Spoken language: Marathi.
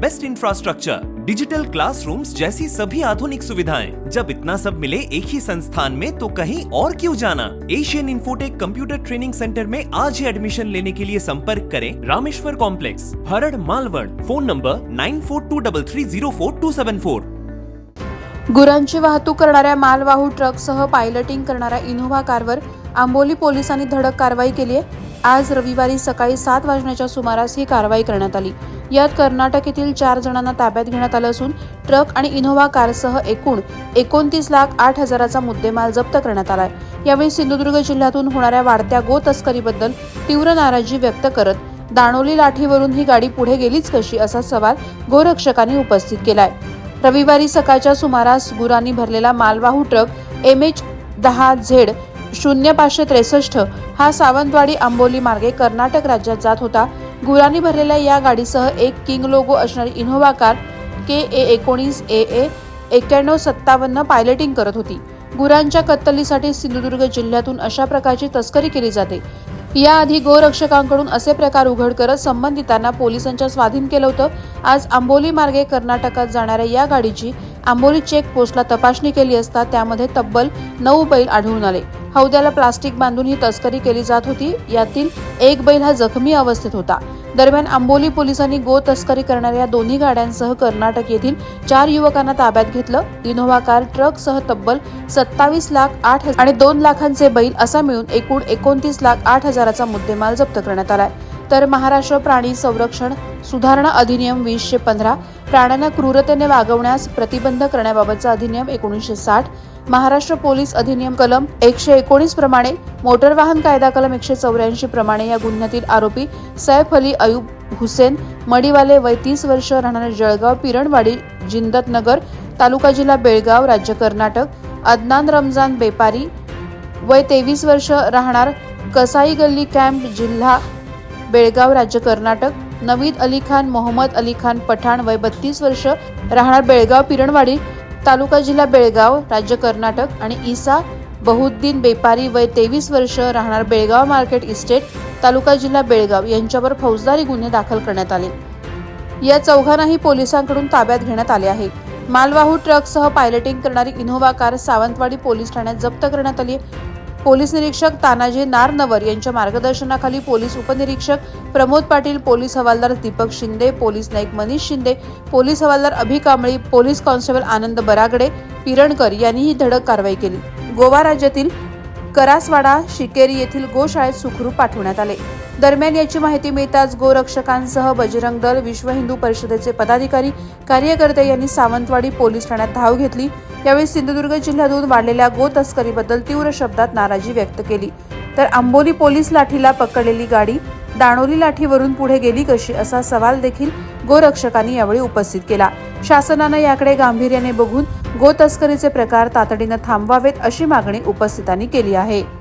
best infrastructure digital classrooms जैसी सभी आधुनिक सुविधाएं। जब इतना सब मिले एक ही संस्थान में तो कहीं और क्यों जाना? Asian Infotech computer training centre में आज ही एडमिशन लेने के लिए संपर्क करें Rameshwar complex Harad Malvan. Phone number nine four two double three zero four two seven four गुरांची वाहतूक करणाऱ्या मालवाहू ट्रकसह पायलटिंग करणाऱ्या इनोव्हा कारवर आंबोली पोलिसांनी धडक कारवाई केली आहे. आज रविवारी सकाळी सात वाजण्याच्या सुमारास ही कारवाई करण्यात आली. यात कर्नाटक येथील चार जणांना ताब्यात घेण्यात आलं असून ट्रक आणि इनोव्हा कारसह एकूण एकोणतीस लाख आठ हजाराचा मुद्देमाल जप्त करण्यात आलाय. यावेळी सिंधुदुर्ग जिल्ह्यातून होणाऱ्या वाढत्या गो तस्करीबद्दल तीव्र नाराजी व्यक्त करत दाणोली लाठीवरून ही गाडी पुढे गेलीच कशी असा सवाल गोरक्षकांनी उपस्थित केलाय. रविवारी सकाळच्या सुमारास गुरांनी भरलेला मालवाहू ट्रक एम एच दहा झेड शून्य पाचशे त्रेसष्ट हा सावंतवाडी आंबोली मार्गे कर्नाटक राज्यात जात होता. गुरांनी भरलेल्या या गाडीसह एक किंग लोगो असणारी इनोव्हा कार के ए एकोणीस ए ए एक्क्याण्णव सत्तावन्न पायलटिंग करत होती. गुरांच्या कत्तलीसाठी सिंधुदुर्ग जिल्ह्यातून अशा प्रकारची तस्करी केली जाते. याआधी गोरक्षकांकडून असे प्रकार उघड करत संबंधितांना पोलिसांच्या स्वाधीन केलं होतं. आज आंबोली मार्गे कर्नाटकात जाणाऱ्या या गाडीची आंबोली चेक पोस्टला तपासणी केली असता त्यामध्ये तब्बल नऊ बैल आढळून आले. हौद्याला प्लास्टिक बांधून ही तस्करी केली जात होती. यातील एक बैल हा जखमी अवस्थेत होता. दरम्यान आंबोली पोलिसांनी गो तस्करी करणाऱ्या दोन्ही गाड्यांसह कर्नाटक येथील चार युवकांना ताब्यात घेतलं. इनोव्हा कार ट्रकसह तब्बल सत्तावीस लाख आठ हजार आणि दोन लाखांचे बैल असा मिळून एकूण एकोणतीस लाख आठ हजाराचा मुद्देमाल जप्त करण्यात आलाय. तर महाराष्ट्र प्राणी संरक्षण सुधारणा अधिनियम वीसशे पंधरा प्राण्यांना क्रूरतेने वागवण्यास प्रतिबंध करण्याबाबतचा अधिनियम एकोणीसशे साठ महाराष्ट्र पोलीस अधिनियम कलम एकशे एकोणीस प्रमाणे मोटर वाहन कायदा कलम एकशे चौऱ्याऐंशी प्रमाणे या गुन्ह्यातील आरोपी सैफ अली अयूब हुसेन मडीवाले वय तीस वर्ष राहणारे जळगाव पिरणवाडी जिंदतनगर तालुका जिल्हा बेळगाव राज्य कर्नाटक अदनान रमजान बेपारी वय तेवीस वर्ष राहणार कसाई गल्ली कॅम्प जिल्हा बेळगाव राज्य कर्नाटक नवीद अली खान मोहम्मद अली खान पठाण वय बत्तीस वर्ष राहणार बेळगाव पिरणवाडी तालुका जिल्हा बेळगाव राज्य कर्नाटक आणि ईसा बहुद्दीन बेपारी वय तेवीस वर्ष राहणार बेळगाव मार्केट इस्टेट तालुका जिल्हा बेळगाव यांच्यावर फौजदारी गुन्हे दाखल करण्यात आले या चौघांनाही पोलिसांकडून ताब्यात घेण्यात आले आहे मालवाहू ट्रकसह पायलटिंग करणारी इनोव्हा कार सावंतवाडी पोलीस ठाण्यात जप्त करण्यात आली आहे. पोलीस निरीक्षक तानाजी नारनवर यांच्या मार्गदर्शनाखाली पोलीस उपनिरीक्षक प्रमोद पाटील पोलीस हवालदार दीपक शिंदे पोलीस नाईक मनीष शिंदे पोलीस हवालदार अभि कांबळी पोलीस कॉन्स्टेबल आनंद बरागडे पिरणकर यांनी ही धडक कारवाई केली. गोवा राज्यातील करासवाडा शिकेरी येथील गोशाळेत सुखरूप पाठवण्यात आले. दरम्यान याची माहिती मिळताच गोरक्षकांसह बजरंग दल विश्व हिंदू परिषदेचे पदाधिकारी कार्यकर्ते यांनी सावंतवाडी पोलीस ठाण्यात धाव घेतली. यावेळी सिंधुदुर्ग जिल्ह्यातून वाढलेल्या गो तस्करीबद्दल तीव्र शब्दात नाराजी व्यक्त केली. तर आंबोली पोलीस लाठीला पकडलेली गाडी दाणोली लाठीवरून पुढे गेली कशी असा सवाल देखील गोरक्षकांनी यावेळी उपस्थित केला. शासनानं याकडे गांभीर्याने बघून गो तस्करीचे प्रकार तातडीनं थांबवावेत अशी मागणी उपस्थितांनी केली आहे.